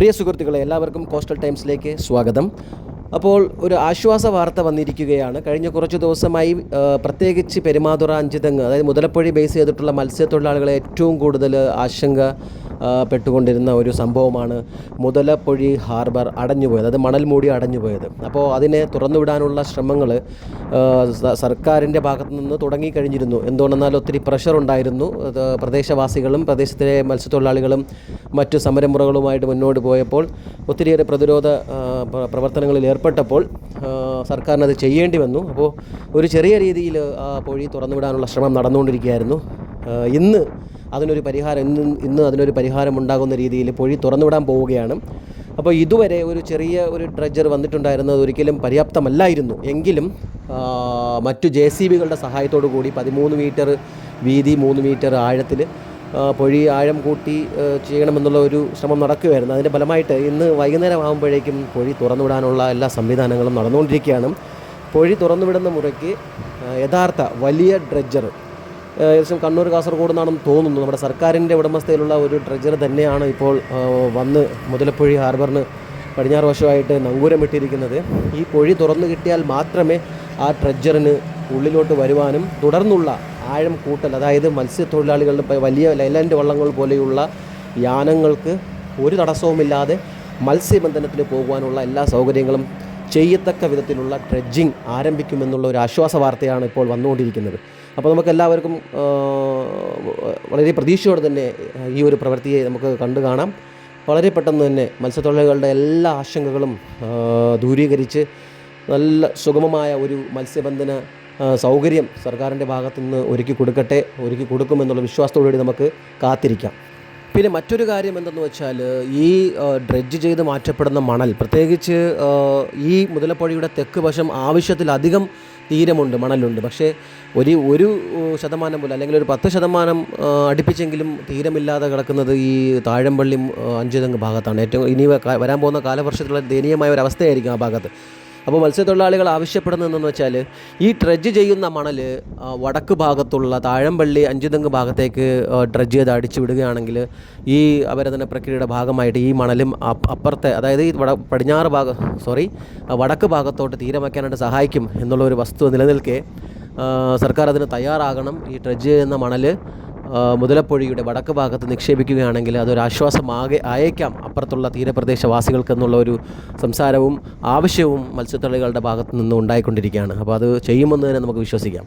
പ്രിയ സുഹൃത്തുക്കളെ എല്ലാവർക്കും കോസ്റ്റൽ ടൈംസിലേക്ക് സ്വാഗതം. അപ്പോൾ ഒരു ആശ്വാസ വാർത്ത വന്നിരിക്കുകയാണ്. കഴിഞ്ഞ കുറച്ച് ദിവസമായി പ്രത്യേകിച്ച് പെരുമാതുറ അഞ്ചുതെങ്ങ് അതായത് മുതലപ്പൊഴി ബേസ് ചെയ്തിട്ടുള്ള മത്സ്യത്തൊഴിലാളികളെ ഏറ്റവും കൂടുതൽ ആശങ്ക പെട്ടുകൊണ്ടിരുന്ന ഒരു സംഭവമാണ് മുതലപ്പൊഴി ഹാർബർ അടഞ്ഞുപോയത്. അത് മണൽ മൂടി അടഞ്ഞുപോയത്. അപ്പോൾ അതിനെ തുറന്നുവിടാനുള്ള ശ്രമങ്ങൾ സർക്കാരിന്റെ ഭാഗത്തു നിന്ന് തുടങ്ങിക്കഴിഞ്ഞിരുന്നു. എന്തുകൊണ്ടെന്നാൽ ഒത്തിരി പ്രഷർ ഉണ്ടായിരുന്നു. പ്രദേശവാസികളും പ്രദേശത്തിലെ മത്സ്യത്തൊഴിലാളികളും മറ്റു സമരമുറകളുമായിട്ട് മുന്നോട്ട് പോയപ്പോൾ ഒത്തിരിയേറെ പ്രതിരോധ പ്രവർത്തനങ്ങളിൽ ഏർപ്പെട്ടപ്പോൾ സർക്കാരിനത് ചെയ്യേണ്ടി വന്നു. അപ്പോൾ ഒരു ചെറിയ രീതിയിൽ ആ പൊഴി തുറന്നുവിടാനുള്ള ശ്രമം നടന്നുകൊണ്ടിരിക്കുകയായിരുന്നു. ഇന്ന് അതിനൊരു പരിഹാരം ഇന്ന് ഇന്ന് അതിനൊരു പരിഹാരം ഉണ്ടാകുന്ന രീതിയിൽ പൊഴി തുറന്നുവിടാൻ പോവുകയാണ്. അപ്പോൾ ഇതുവരെ ഒരു ചെറിയ ഒരു ഡ്രഡ്ജർ വന്നിട്ടുണ്ടായിരുന്നത് ഒരിക്കലും പര്യാപ്തമല്ലായിരുന്നു. എങ്കിലും മറ്റു ജെ സി ബികളുടെ സഹായത്തോടു കൂടി പതിമൂന്ന് മീറ്റർ വീതി മൂന്ന് മീറ്റർ ആഴത്തിൽ പൊഴി ആഴം കൂട്ടി ചെയ്യണമെന്നുള്ള ഒരു ശ്രമം നടക്കുകയായിരുന്നു. അതിന്റെ ഫലമായിട്ട് ഇന്ന് വൈകുന്നേരം ആകുമ്പോഴേക്കും പൊഴി തുറന്നുവിടാനുള്ള എല്ലാ സംവിധാനങ്ങളും നടന്നുകൊണ്ടിരിക്കുകയാണ്. പൊഴി തുറന്നുവിടുന്ന മുറയ്ക്ക് യഥാർത്ഥ വലിയ ഡ്രഡ്ജർ ഏകദേശം കണ്ണൂർ കാസർഗോഡ് നിന്നാണെന്ന് തോന്നുന്നു. നമ്മുടെ സർക്കാരിന്റെ ഉടമസ്ഥയിലുള്ള ഒരു ട്രെജർ തന്നെയാണ് ഇപ്പോൾ വന്ന് മുതലപ്പൊഴി ഹാർബറിന് പടിഞ്ഞാറ് വശമായിട്ട് നങ്കൂരം ഇട്ടിരിക്കുന്നത്. ഈ പൊഴി തുറന്നു കിട്ടിയാൽ മാത്രമേ ആ ട്രെജറിന് ഉള്ളിലോട്ട് വരുവാനും തുടർന്നുള്ള ആഴം കൂട്ടൽ അതായത് മത്സ്യത്തൊഴിലാളികളുടെ വലിയ ലൈലാൻഡ് വള്ളങ്ങൾ പോലെയുള്ള യാനങ്ങൾക്ക് ഒരു തടസ്സവുമില്ലാതെ മത്സ്യബന്ധനത്തിന് പോകുവാനുള്ള എല്ലാ സൗകര്യങ്ങളും ചെയ്യത്തക്ക വിധത്തിലുള്ള ഡ്രഡ്ജിങ് ആരംഭിക്കുമെന്നുള്ള ഒരു ആശ്വാസ വാർത്തയാണ് ഇപ്പോൾ വന്നുകൊണ്ടിരിക്കുന്നത്. അപ്പോൾ നമുക്ക് എല്ലാവർക്കും വളരെ പ്രതീക്ഷയോടെ തന്നെ ഈ ഒരു പ്രവൃത്തിയെ നമുക്ക് കണ്ടു കാണാം. വളരെ പെട്ടെന്ന് തന്നെ മത്സ്യത്തൊഴിലാളികളുടെ എല്ലാ ആശങ്കകളും ദൂരീകരിച്ച് നല്ല സുഗമമായ ഒരു മത്സ്യബന്ധന സൗകര്യം സർക്കാരിന്റെ ഭാഗത്തുനിന്ന് ഒരുക്കി കൊടുക്കട്ടെ ഒരുക്കി കൊടുക്കുമെന്നുള്ള വിശ്വാസത്തോടുകൂടി നമുക്ക് കാത്തിരിക്കാം. പിന്നെ മറ്റൊരു കാര്യം എന്തെന്ന് വെച്ചാൽ ഈ ഡ്രെഡ്ജ് ചെയ്ത് മാറ്റപ്പെടുന്ന മണൽ പ്രത്യേകിച്ച് ഈ മുതലപ്പുഴയുടെ തെക്ക് വശം ആവശ്യത്തിലധികം തീരമുണ്ട് മണലുണ്ട്. പക്ഷേ ഒരു ഒരു ശതമാനം പോലും അല്ലെങ്കിൽ ഒരു പത്ത് ശതമാനം അടുപ്പിച്ചെങ്കിലും തീരമില്ലാതെ കിടക്കുന്നത് ഈ താഴമ്പള്ളി അഞ്ചുതെങ്ങ് ഭാഗത്താണ്. ഏറ്റവും ഇനി വരാൻ പോകുന്ന കാലവർഷത്തിലുള്ള ദയനീയമായ ഒരു അവസ്ഥയായിരിക്കും ആ ഭാഗത്ത്. അപ്പോൾ മത്സ്യത്തൊഴിലാളികൾ ആവശ്യപ്പെടുന്നതെന്ന് വെച്ചാൽ ഈ ഡ്രഡ്ജ് ചെയ്യുന്ന മണൽ വടക്ക് ഭാഗത്തുള്ള താഴമ്പള്ളി അഞ്ചുതെങ്ങ് ഭാഗത്തേക്ക് ഡ്രഡ്ജ് ചെയ്ത് അടിച്ചു വിടുകയാണെങ്കിൽ ഈ അപരതന പ്രക്രിയയുടെ ഭാഗമായിട്ട് ഈ മണലും അപ്പുറത്തെ അതായത് ഈ വട പടിഞ്ഞാറ് ഭാഗം സോറി വടക്ക് ഭാഗത്തോട്ട് തീരം വയ്ക്കാനായിട്ട് സഹായിക്കും എന്നുള്ള ഒരു വസ്തു നിലനിൽക്കെ സർക്കാർ അതിന് തയ്യാറാകണം. ഈ ഡ്രഡ്ജ് ചെയ്യുന്ന മണൽ മുതലപ്പൊഴിയുടെ വടക്ക് ഭാഗത്ത് നിക്ഷേപിക്കുകയാണെങ്കിൽ അതൊരു ആശ്വാസമാകെ അയക്കാം അപ്പുറത്തുള്ള തീരപ്രദേശവാസികൾക്ക് എന്നുള്ള ഒരു സംസാരവും ആവശ്യവും മത്സ്യത്തൊഴിലാളികളുടെ ഭാഗത്തു നിന്ന് ഉണ്ടായിക്കൊണ്ടിരിക്കുകയാണ്. അപ്പോൾ അത് ചെയ്യുമെന്ന് തന്നെ നമുക്ക് വിശ്വസിക്കാം.